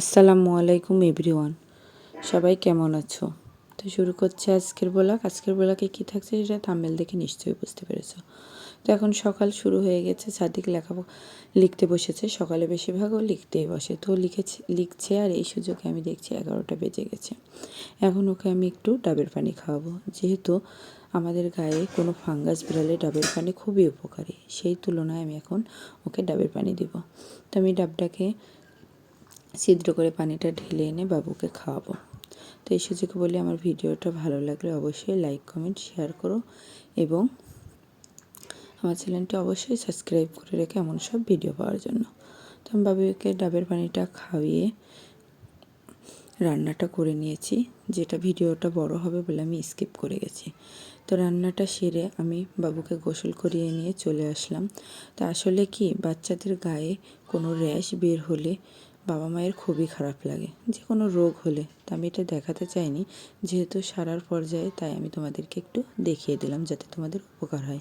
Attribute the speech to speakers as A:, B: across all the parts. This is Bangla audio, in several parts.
A: আসসালামু আলাইকুম এভরিওয়ান। সবাই কেমন আছো? তো শুরু করছে আজকের ব্লগ। আজকের ব্লগে কী থাকছে সেটা থাম্বেল দেখে নিশ্চয়ই বুঝতে পেরেছ। তো এখন সকাল শুরু হয়ে গেছে, সাদিক লেখা লিখতে বসেছে। সকালে বেশিরভাগও লিখতেই বসে। তো লিখেছে, লিখছে আর এই সুযোগে আমি দেখছি এগারোটা বেজে গেছে। এখন ওকে আমি একটু ডাবের পানি খাওয়াবো। যেহেতু আমাদের গায়ে কোনো ফাঙ্গাস বেরালে ডাবের পানি খুবই উপকারী। সেই তুলনায় আমি এখন ওকে ডাবের পানি দিব। তো আমি ডাবটাকে ছিদ্র করে পানিটা ঢেলে এনে বাবুকে খাওয়াবো। তো এই সুযোগে বলি আমার ভিডিওটা ভালো লাগলে অবশ্যই লাইক, কমেন্ট, শেয়ার করো এবং আমার চ্যানেলটি অবশ্যই সাবস্ক্রাইব করে রেখে এমন সব ভিডিও পাওয়ার জন্য। তো আমি বাবুকে ডাবের পানিটা খাওয়িয়ে রান্নাটা করে নিয়েছি, যেটা ভিডিওটা বড় হবে বলে আমি স্কিপ করে গেছি। তো রান্নাটা সেরে আমি বাবুকে গোসল করিয়ে নিয়ে চলে আসলাম। তো আসলে কি, বাচ্চাদের গায়ে কোনো র্যাশ বের হলে বাবা মায়ের খুবই খারাপ লাগে। যে কোনো রোগ হলে। তা আমি এটা দেখাতে চাইনি। যেহেতু সারার পর্যায়ে, তাই আমি তোমাদেরকে একটু দেখিয়ে দিলাম যাতে তোমাদের উপকার হয়।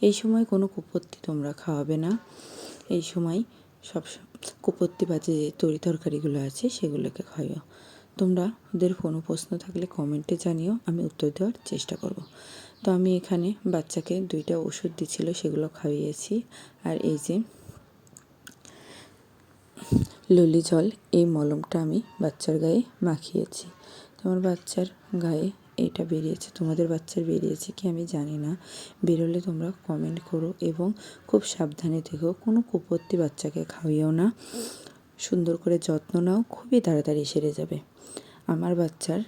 A: এই সময় কোনো কুপত্তি তোমরা খাওয়াবে না। এই সময় সব কুপত্তি বা যে তরি তরকারিগুলো আছে, সেগুলোকে খাইও। তোমরা ওদের কোনো প্রশ্ন থাকলে কমেন্টে জানিও, আমি উত্তর দেওয়ার চেষ্টা করব। তো আমি এখানে বাচ্চাকে দুইটা ওষুধ দিছিল, সেগুলো খাইয়েছি। আর এই যে ললি জল, এই মলমটা আমি বাচ্চার গায়ে মাখিয়েছি। তোমার বাচ্চার গায়ে এটা বেরিয়েছে, তোমাদের বাচ্চার বেরিয়েছে কি আমি জানি না। বেরোলে তোমরা কমেন্ট করো এবং খুব সাবধানে থেকো, কোনো কুপত্তি বাচ্চাকে খাওয়িও না। সুন্দর করে যত্ন নাও, খুবই তাড়াতাড়ি সেরে যাবে। আমার বাচ্চার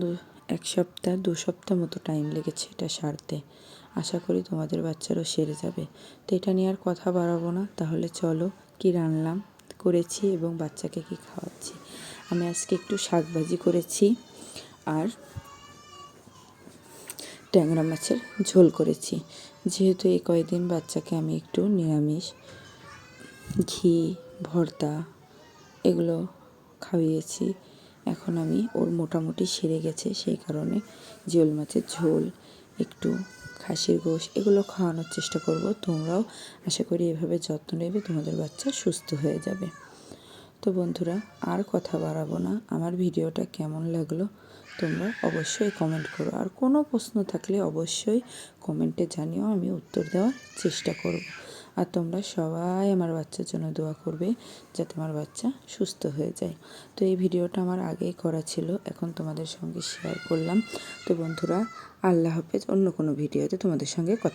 A: দু, এক সপ্তাহ, দু সপ্তাহ মতো টাইম লেগেছে এটা সারতে। আশা করি তোমাদের বাচ্চারও সেরে যাবে। তো এটা নিয়ে আর কথা বাড়াবো না, তাহলে চলো কি রান্নাম করেছি এবং বাচ্চাকে কি খাওয়াচ্ছি? আমি আজকে একটু শাকভাজি করেছি আর ট্যাংরা মাছের ঝোল করেছি। যেহেতু এই কয়েকদিন বাচ্চাকে আমি একটু নিরামিষ, ঘি, ভর্তা এগুলো খাইয়েছি, এখন আমি ওর মোটামুটি সেরে গেছে, সেই কারণে জিওল মাছের ঝোল একটু খাসির গোশ, এগুলো খাওয়ানোর চেষ্টা করব। তোমরাও আশা করি এভাবে যত্ন নেবে, তোমাদের বাচ্চা সুস্থ হয়ে যাবে। তো বন্ধুরা, আর কথা বাড়াবো না। আমার ভিডিওটা কেমন লাগল তোমরা অবশ্যই কমেন্ট করো। আর কোনো প্রশ্ন থাকলে অবশ্যই কমেন্টে জানিও, আমি উত্তর দেওয়ার চেষ্টা করব। আর তোমরা সবাই আমার বাচ্চার জন্য দোয়া করবে যাতে আমার বাচ্চা সুস্থ হয়ে যায়। তো এই ভিডিওটা আমার আগেই করা ছিল, এখন তোমাদের সঙ্গে শেয়ার করলাম। তো বন্ধুরা, আল্লাহ হাফেজ, অন্য কোনো ভিডিওতে তোমাদের সঙ্গে কথা